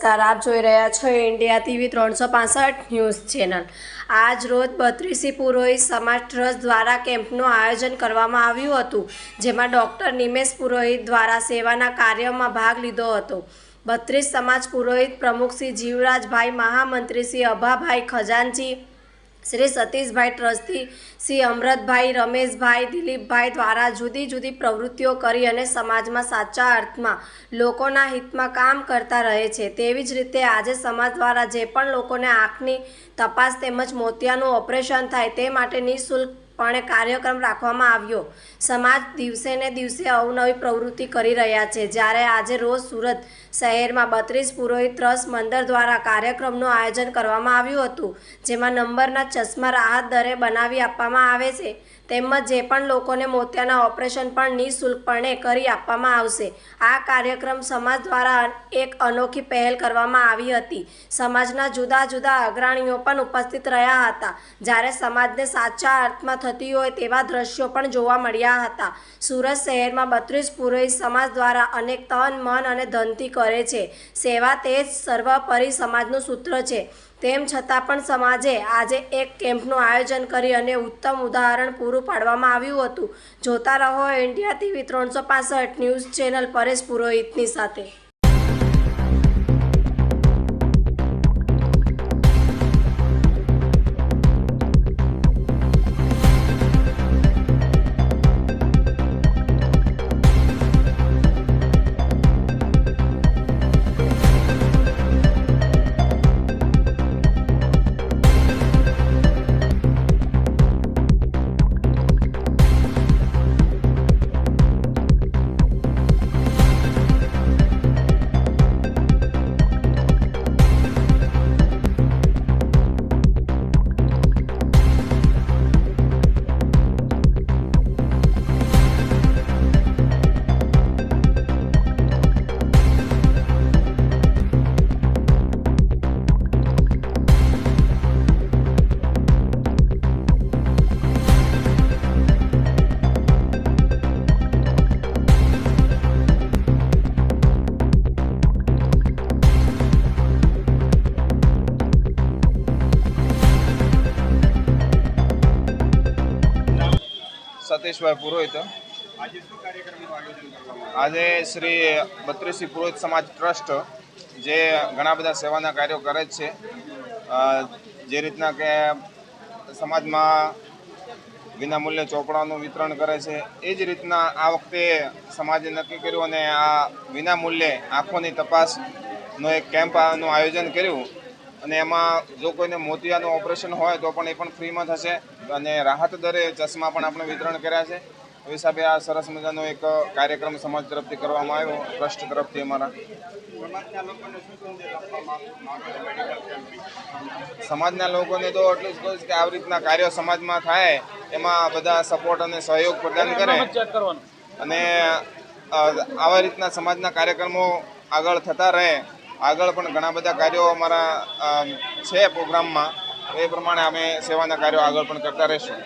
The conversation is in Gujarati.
નમસ્કાર, આપ જોઈ રહ્યા છો ઇન્ડિયા ટીવી ત્રણસો પાસઠ ન્યૂઝ ચેનલ. આજ રોજ બત્રીસી પુરોહિત સમાજ ટ્રસ્ટ દ્વારા કેમ્પનું આયોજન કરવામાં આવ્યું હતું, જેમાં ડૉક્ટર નિમેશ પુરોહિત દ્વારા સેવાના કાર્યમાં ભાગ લીધો હતો. બત્રીસ સમાજ પુરોહિત પ્રમુખ શ્રી જીવરાજભાઈ મહામંત્રી શ્રી અભાભાઈ ખજાનજી શ્રી સતીશભાઈ ટ્રસ્ટી, શ્રી અમૃતભાઈ રમેશભાઈ, દિલીપભાઈ દ્વારા જુદી જુદી પ્રવૃત્તિઓ કરી અને સમાજમાં સાચા અર્થમાં, લોકોના હિતમાં કામ કરતા રહે છે. તેવી જ રીતે આજે સમાજ દ્વારા જે પણ લોકોને આંખની તપાસ તેમજ મોતિયાનું ઓપરેશન થાય તે માટે નિઃશુલ્કપણે કાર્યક્રમ રાખવામાં આવ્યો. સમાજ દિવસે ને દિવસે અવનવી પ્રવૃત્તિ કરી રહ્યા છે. જ્યારે આજે રોજ સુરત શહેરમાં બત્રીસ પુરોહિત ટ્રસ્ટ મંદિર દ્વારા કાર્યક્રમનું આયોજન કરવામાં આવ્યું હતું, જેમાં નંબરના ચશ્મા રાહત દરે બનાવી આપવામાં આવે છે, તેમજ જે પણ લોકોને મોતિયાના ઓપરેશન પણ નિઃશુલ્કપણે કરી આપવામાં આવશે. આ કાર્યક્રમ સમાજ દ્વારા એક અનોખી પહેલ કરવામાં આવી હતી. સમાજના જુદા જુદા અગ્રણીઓ પણ ઉપસ્થિત રહ્યા હતા. જ્યારે સમાજને સાચા અર્થમાં થતી હોય તેવા દ્રશ્યો પણ જોવા મળ્યા હતા. સુરત શહેરમાં બત્રીસ પુરોહિત સમાજ દ્વારા અનેક તન, મન અને ધનથી કરે છે. સેવા તે જ સર્વોપરી સમાજનું સૂત્ર છે. તેમ છતાં પણ સમાજે આજે એક કેમ્પનું આયોજન કરી અને ઉત્તમ ઉદાહરણ પૂરું પાડવામાં આવ્યું હતું. જોતા રહો ઇન્ડિયા ટીવી ત્રણસો ન્યૂઝ ચેનલ પરેશ પુરોહિતની સાથે. સતીશભાઈ પુરોહિત. આજે શ્રી બત્રીસી પુરોહિત સમાજ ટ્રસ્ટ જે ઘણા બધા સેવાના કાર્યો કરે છે. જે રીતના કે સમાજમાં વિનામૂલ્યે ચોપડાનું વિતરણ કરે છે, એ જ રીતના આ વખતે સમાજે નક્કી કર્યું અને આ વિનામૂલ્યે આંખોની તપાસનો એક કેમ્પનું આયોજન કર્યું. અને એમાં જો કોઈને મોતિયાનું ઓપરેશન હોય તો પણ એ પણ ફ્રીમાં થશે. અને રાહત દરે ચશ્મા પણ આપણે વિતરણ કર્યા છે. એ હિસાબે આ સરસ મજાનો એક કાર્યક્રમ સમાજ તરફથી કરવામાં આવ્યો. ટ્રસ્ટ તરફથી અમારા. સમાજના લોકોને તો એટલું જ કહું છું કે આવી રીતના કાર્યો સમાજમાં થાય એમાં બધા સપોર્ટ અને સહયોગ પ્રદાન કરે. અને આવા રીતના સમાજના કાર્યક્રમો આગળ થતા રહે. આગળ પણ ઘણા બધા કાર્યો અમારા છે પ્રોગ્રામમાં. એ પ્રમાણે અમે સેવાના કાર્યો આગળ પણ કરતા રહીશું.